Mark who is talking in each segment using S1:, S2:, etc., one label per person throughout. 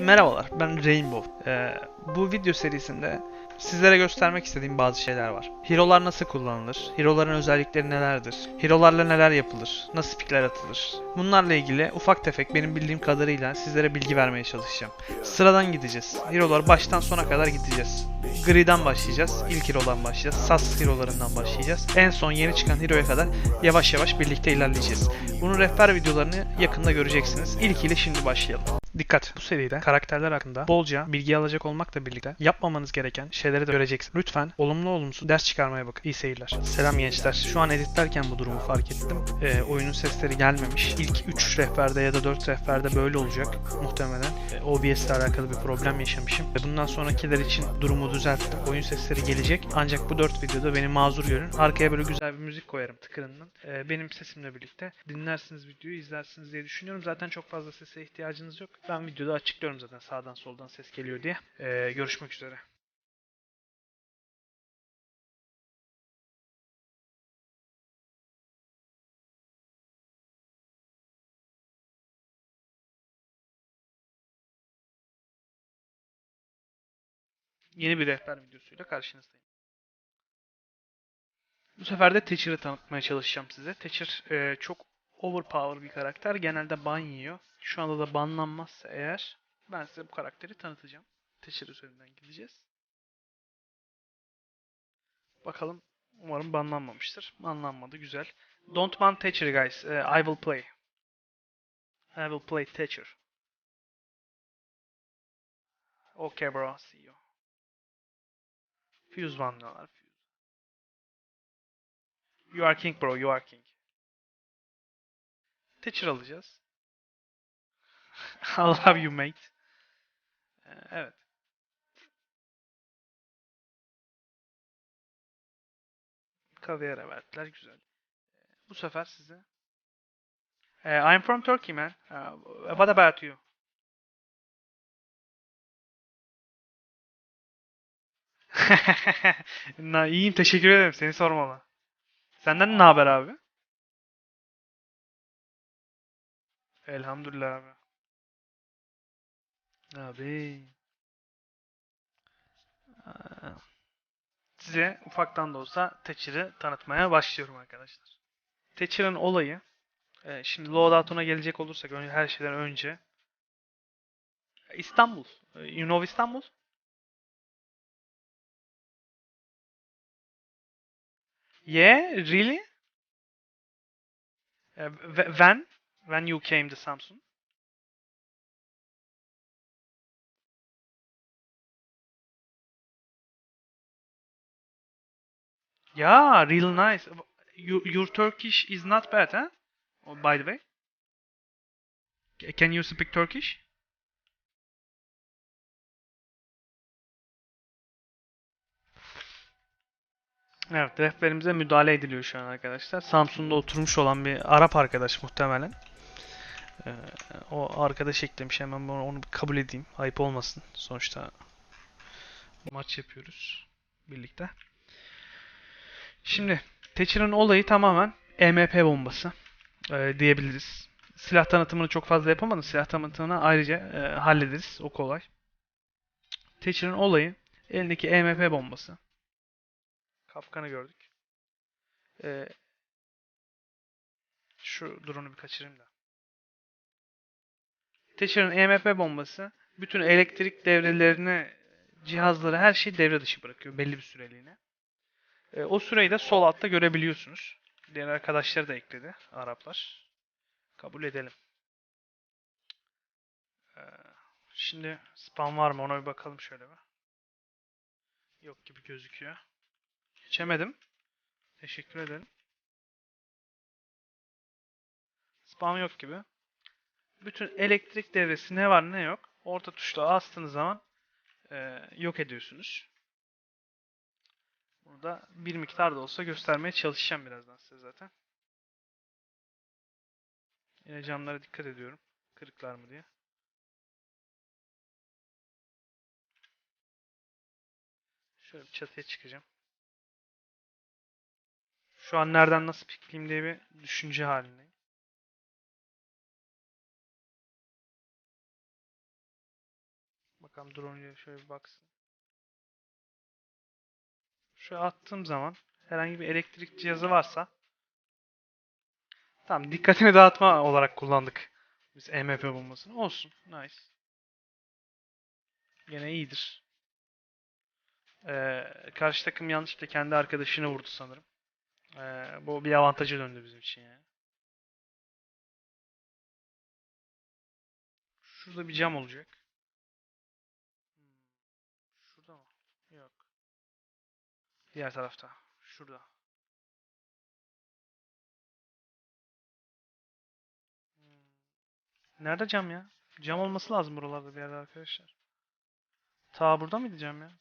S1: Merhabalar, ben Rainbow. Ee, bu video serisinde sizlere göstermek istediğim bazı şeyler var. Hero'lar nasıl kullanılır? Hero'ların özellikleri nelerdir? Hero'larla neler yapılır? Nasıl pikler atılır? Bunlarla ilgili ufak tefek benim bildiğim kadarıyla sizlere bilgi vermeye çalışacağım. Sıradan gideceğiz. Hero'lar baştan sona kadar gideceğiz. Gri'den başlayacağız. İlk Hero'dan başlayacağız. Sas Hero'larından başlayacağız. En son yeni çıkan Hero'ya kadar yavaş yavaş birlikte ilerleyeceğiz. Bunun rehber videolarını yakında göreceksiniz. İlk ile şimdi başlayalım. Dikkat! Bu seride karakterler hakkında bolca bilgi alacak olmakla birlikte yapmamanız gereken şeyleri de göreceksiniz. Lütfen olumlu olumsuz ders çıkarmaya bakın. İyi seyirler. Selam gençler. Şu an editlerken bu durumu fark ettim. Ee, oyunun sesleri gelmemiş. İlk 3 rehberde ya da 4 rehberde böyle olacak muhtemelen. Ee, OBS ile alakalı bir problem yaşamışım. Ve bundan sonrakiler için durumu düzelttim. Oyun sesleri gelecek. Ancak bu 4 videoda beni mazur görün. Arkaya böyle güzel bir müzik koyarım tıkırından. Ee, benim sesimle birlikte dinlersiniz videoyu, izlersiniz diye düşünüyorum. Zaten çok fazla sese ihtiyacınız yok. Ben videoda açıklıyorum zaten sağdan soldan ses geliyor diye. Ee, görüşmek üzere. Yeni bir rehber videosuyla karşınızdayım. Bu sefer de Thatcher'ı tanıtmaya çalışacağım size. Thatcher e, çok overpower bir karakter. Genelde ban yiyor. Şu anda da banlanmazsa eğer ben size bu karakteri tanıtacağım. Thatcher üzerinden gideceğiz. Bakalım umarım banlanmamıştır. Banlanmadı güzel. Don't ban Thatcher guys. E, I will play. I will play Thatcher. Okay bro. See you. Fuse banlıyorlar. You are king bro. You are king. Thatcher alacağız. I love you mate. Ee, Evet. Kaviyara verdiler. Güzel. Ee, Bu sefer size Ee, I'm from Turkey man. What about you? Na, iyiyim teşekkür ederim. Seni sormalı. Senden ne haber abi? Elhamdülillah abi. Abi. Size ufaktan da olsa Thatcher'ı tanıtmaya başlıyorum arkadaşlar. Thatcher'ın olayı e, şimdi loadout'una gelecek olursak her şeyden önce İstanbul. E, You know İstanbul? Yeah, really? Wh- when? When you came to Samsung? Yeah, real nice. You, your Turkish is not bad, huh? Oh, by the way. Can you speak Turkish? Evet, rehberimize müdahale ediliyor şu an arkadaşlar. Samsun'da oturmuş olan bir Arap arkadaş muhtemelen. Ee, o arkadaş eklemiş. Hemen ben onu kabul edeyim. Ayıp olmasın. Sonuçta maç yapıyoruz birlikte. Şimdi Thatcher'ın olayı tamamen EMP bombası ee, diyebiliriz. Silah tanıtımını çok fazla yapamadım. Silah tanıtımını ayrıca e, hallederiz. O kolay. Thatcher'ın olayı elindeki EMP bombası. Kafkanı gördük. Ee, şu drone'u bir kaçırayım da. Thatcher'ın EMP bombası bütün elektrik devrelerini, cihazları, her şeyi devre dışı bırakıyor belli bir süreliğine. Ee, o süreyi de sol altta görebiliyorsunuz. Diğer arkadaşları da ekledi Araplar. Kabul edelim. Ee, şimdi spam var mı ona bir bakalım şöyle bir. Yok gibi gözüküyor. Geçemedim. Teşekkür ederim. Spam yok gibi. Bütün elektrik devresi ne var ne yok. Orta tuşla bastığınız zaman e, yok ediyorsunuz. Burada bir miktar da olsa göstermeye çalışacağım birazdan size zaten. Yine camlara dikkat ediyorum. Kırıklar mı diye. Şöyle bir çatıya çıkacağım. Şu an nereden nasıl pikleyeyim diye bir düşünce halindeyim. Bakalım drone şöyle bir baksın. Şöyle attığım zaman herhangi bir elektrik cihazı varsa Tamam dikkatini dağıtma olarak kullandık. Biz EMP bombasını. Olsun. Nice. Gene iyidir. Ee, karşı takım yanlışlıkla kendi arkadaşını vurdu sanırım. Ee, bu bir avantaja döndü bizim için yani. Şurada bir cam olacak. Hmm. Şurada mı? Yok. Diğer tarafta. Şurada. Hmm. Nerede cam ya? Cam olması lazım buralarda bir yerde arkadaşlar. Ta burada mıydı cam ya?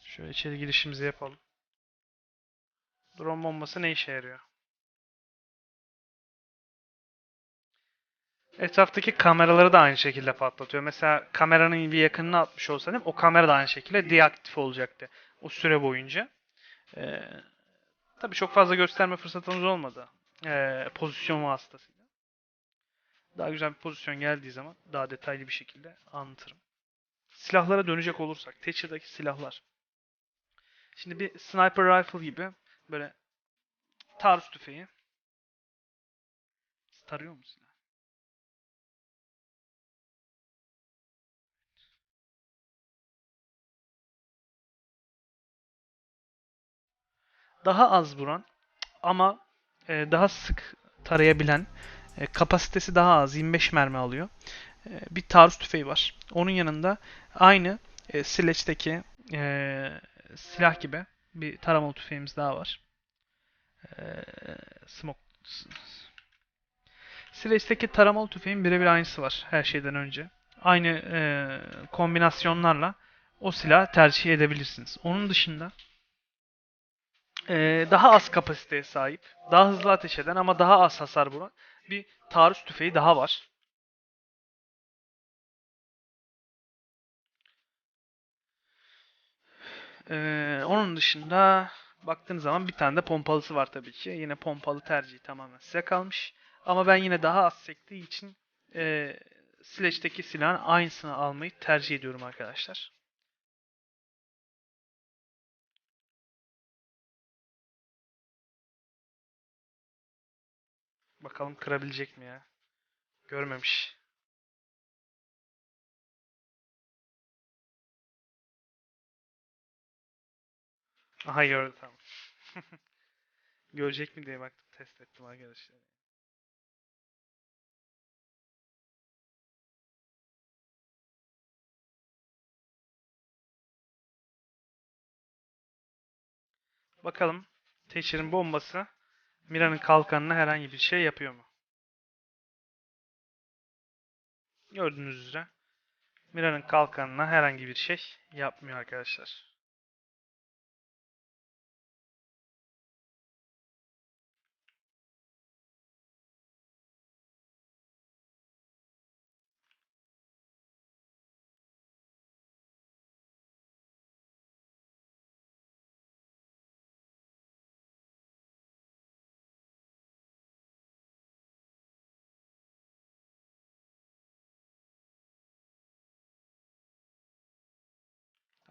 S1: Şöyle içeri girişimizi yapalım. Drone bombası ne işe yarıyor? Etraftaki kameraları da aynı şekilde patlatıyor. Mesela kameranın bir yakınına atmış olsaydım o kamera da aynı şekilde deaktif olacaktı o süre boyunca. Ee, tabii çok fazla gösterme fırsatımız olmadı. Ee, pozisyon vasıtasıyla. Daha güzel bir pozisyon geldiği zaman daha detaylı bir şekilde anlatırım. Silahlara dönecek olursak, Thatcher'daki silahlar. Şimdi bir sniper rifle gibi böyle taarruz tüfeği. Tarıyor mu silah? Daha az vuran ama e, daha sık tarayabilen, e, kapasitesi daha az, 25 mermi alıyor. E, bir taarruz tüfeği var. Onun yanında aynı e, Sledge'deki e, silah gibi bir taramalı tüfeğimiz daha var. E, smoke Sledge'deki taramalı tüfeğin birebir aynısı var her şeyden önce. Aynı e, kombinasyonlarla o silahı tercih edebilirsiniz. Onun dışında e, daha az kapasiteye sahip, daha hızlı ateş eden ama daha az hasar vuran bir taarruz tüfeği daha var. Ee, onun dışında baktığınız zaman bir tane de pompalısı var tabii ki. Yine pompalı tercihi tamamen size kalmış. Ama ben yine daha az sektiği için e, Sledge'deki silahın aynısını almayı tercih ediyorum arkadaşlar. Bakalım kırabilecek mi ya? Görmemiş. Aha gördü tamam. Görecek mi diye baktım test ettim arkadaşlar. Bakalım Thatcher'ın bombası Mira'nın kalkanına herhangi bir şey yapıyor mu? Gördüğünüz üzere Mira'nın kalkanına herhangi bir şey yapmıyor arkadaşlar.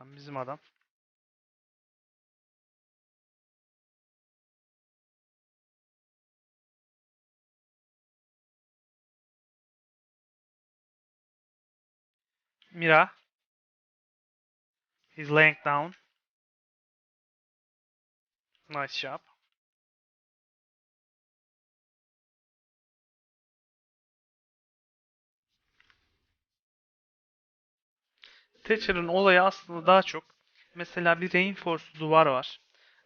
S1: Tamam bizim adam. Mira. He's laying down. Nice job. Thatcher'ın olayı aslında daha çok mesela bir reinforced duvar var.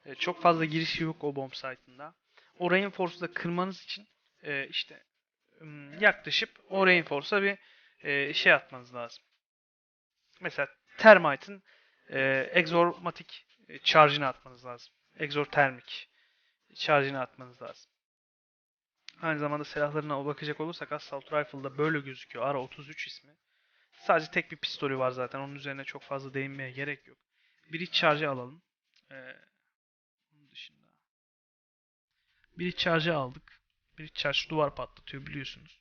S1: E, çok fazla girişi yok o bomb site'ında. O reinforce'u da kırmanız için e, işte yaklaşıp o reinforce'a bir e, şey atmanız lazım. Mesela Termite'ın exormatik e, charge'ını atmanız lazım. Exortermik charge'ını atmanız lazım. Aynı zamanda silahlarına bakacak olursak Assault Rifle'da böyle gözüküyor. Ara 33 ismi. Sadece tek bir pistolü var zaten. Onun üzerine çok fazla değinmeye gerek yok. Bir iç charge alalım. Ee, onun dışında. Bridge charge'ı aldık. Bridge charge duvar patlatıyor biliyorsunuz.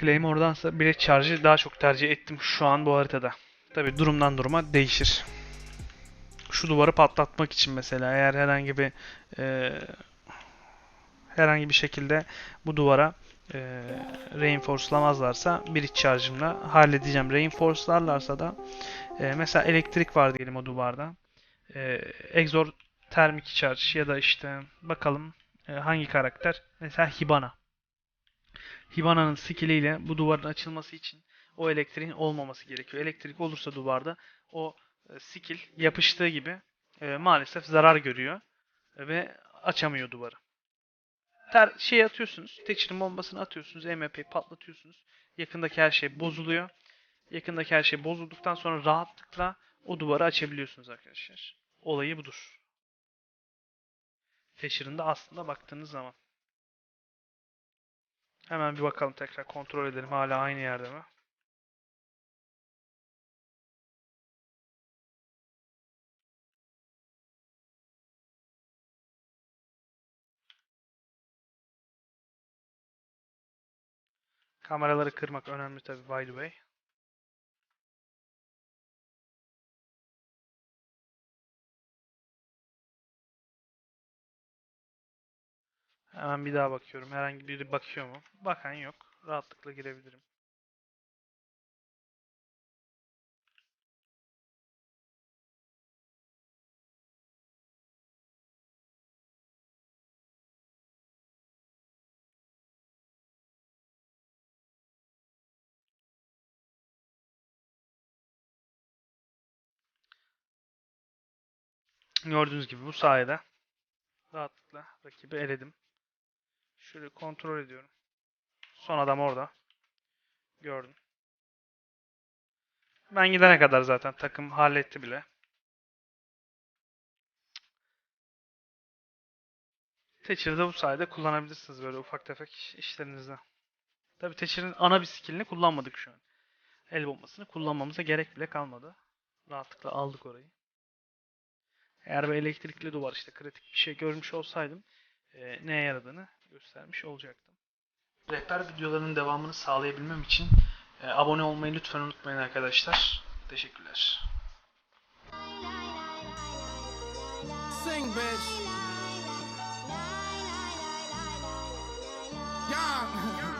S1: Claymore'dansa Bridge charge'ı daha çok tercih ettim şu an bu haritada. Tabi durumdan duruma değişir. Şu duvarı patlatmak için mesela eğer herhangi bir e, herhangi bir şekilde bu duvara e, reinforce'lamazlarsa bridge charge'ımla halledeceğim. Reinforce'larlarsa da e, mesela elektrik var diyelim o duvarda. E, exothermic charge ya da işte bakalım e, hangi karakter? Mesela Hibana. Hibana'nın skill'iyle bu duvarın açılması için o elektriğin olmaması gerekiyor. Elektrik olursa duvarda o e, skill yapıştığı gibi e, maalesef zarar görüyor ve açamıyor duvarı. Ter şey atıyorsunuz. Thatcher'ın bombasını atıyorsunuz. MP'yi patlatıyorsunuz. Yakındaki her şey bozuluyor. Yakındaki her şey bozulduktan sonra rahatlıkla o duvarı açabiliyorsunuz arkadaşlar. Olayı budur. Thatcher'ın da aslında baktığınız zaman. Hemen bir bakalım tekrar kontrol edelim. Hala aynı yerde mi? Kameraları kırmak önemli tabii by the way. Hemen bir daha bakıyorum. Herhangi biri bakıyor mu? Bakan yok. Rahatlıkla girebilirim. Gördüğünüz gibi bu sayede rahatlıkla rakibi eledim. Şöyle kontrol ediyorum. Son adam orada. Gördüm. Ben gidene kadar zaten takım halletti bile. Thatcher'ı da bu sayede kullanabilirsiniz böyle ufak tefek iş- işlerinizde. Tabi Thatcher'ın ana bir skillini kullanmadık şu an. El bombasını kullanmamıza gerek bile kalmadı. Rahatlıkla aldık orayı. Eğer bir elektrikli duvar işte kritik bir şey görmüş olsaydım e, neye yaradığını göstermiş olacaktım. Rehber videolarının devamını sağlayabilmem için e, abone olmayı lütfen unutmayın arkadaşlar. Teşekkürler.
S2: Sing, bitch.